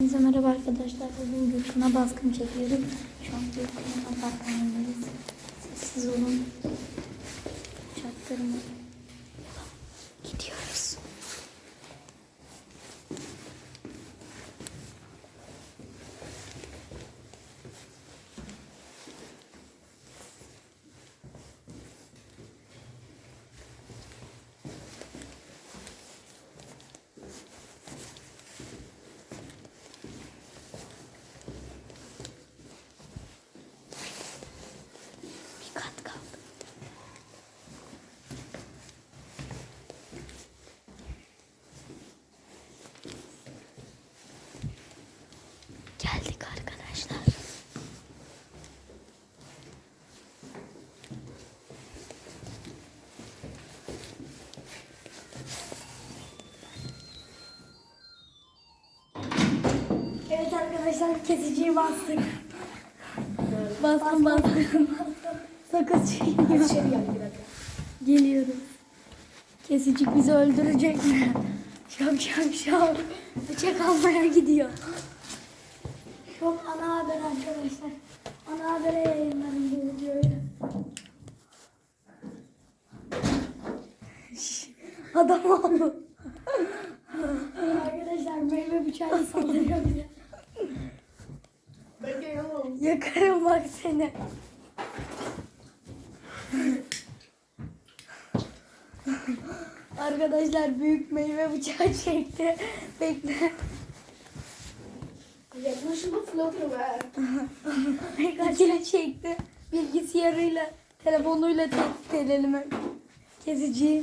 Herkese merhaba arkadaşlar. Bugün Gülşen'e baskın çekiyorum. Şu an Gülşen'in apartmanındayız. Sessiz olun. Çaktırma. Gidiyoruz. Bir kat kaldı. Geldik arkadaşlar. Evet arkadaşlar kesiciyi bastık. Bastım bastım. Sakız çiğniyor. Geliyoruz. Kesicik bizi öldürecek mi? Şok şok şok. Bıçak almaya gidiyor. Şok ana haber arkadaşlar. Ana habere yayınlarım bu videoyu. Adam oldu. arkadaşlar meyve bıçağı saldırıyor bize. Yakarım bak seni. Arkadaşlar büyük meyve bıçağı çekti. Bekle. Yaklaşımı fırlatırım ha. İkili çekti. Bilgisayarıyla, telefonuyla çekti elime. Kesici.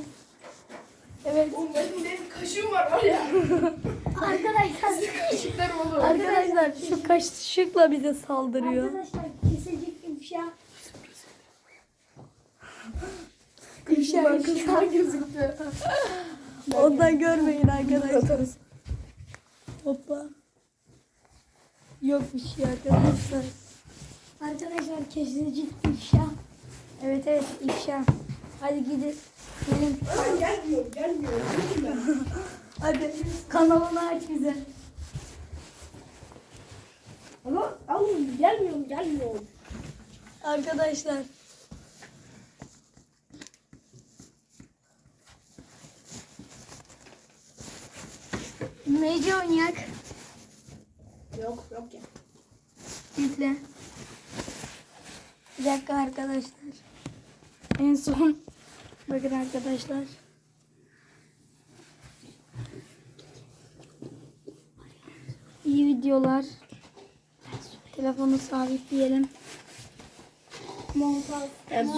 Evet. Oğlum benim, benim kaşığım var var ya. Arkadaşlar. Kaşıklarım olur. Arkadaşlar şu kaşıkla bize saldırıyor. Arkadaşlar kesecik ifşa. İfşa Kızlar gözüktü. Ondan görmeyin arkadaşlar. Hoppa. Yok bir şey arkadaşlar. Arkadaşlar kesecik ifşa. Evet evet ifşa. Hadi gidin. Gelin. Gelmiyor, gelmiyor. Hadi kanalını aç bize. Ama oğlum gelmiyor, gelmiyor. Arkadaşlar. Neyce oynayak? Yok, yok ya. Yükle. Bir dakika arkadaşlar. En son bakın arkadaşlar. İyi videolar. Telefonu sabitleyelim. Montaj. Ben,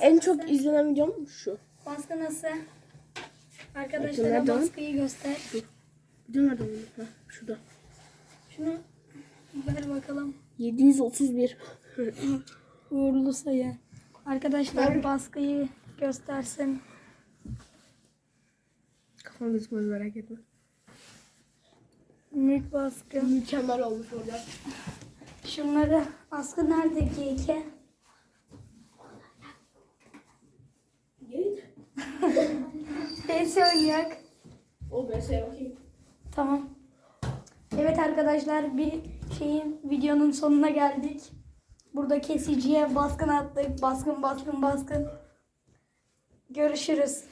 en çok izlenen videom şu. Baskı nasıl? Bakın Arkadaşlara o? baskıyı göster. Video nerede? Heh, şurada. Şunu ver bakalım. 731. Uğurlu sayı. Arkadaşlar Ver. baskıyı göstersin. Kafam gözükmez merak etme. Büyük baskı. Mükemmel olmuş orada. Şunları baskı nerede geyke? Neyse oynayak. O sana bakayım. Tamam. Evet arkadaşlar bir şeyin videonun sonuna geldik. Burada kesiciye baskın attık. Baskın baskın baskın. Görüşürüz.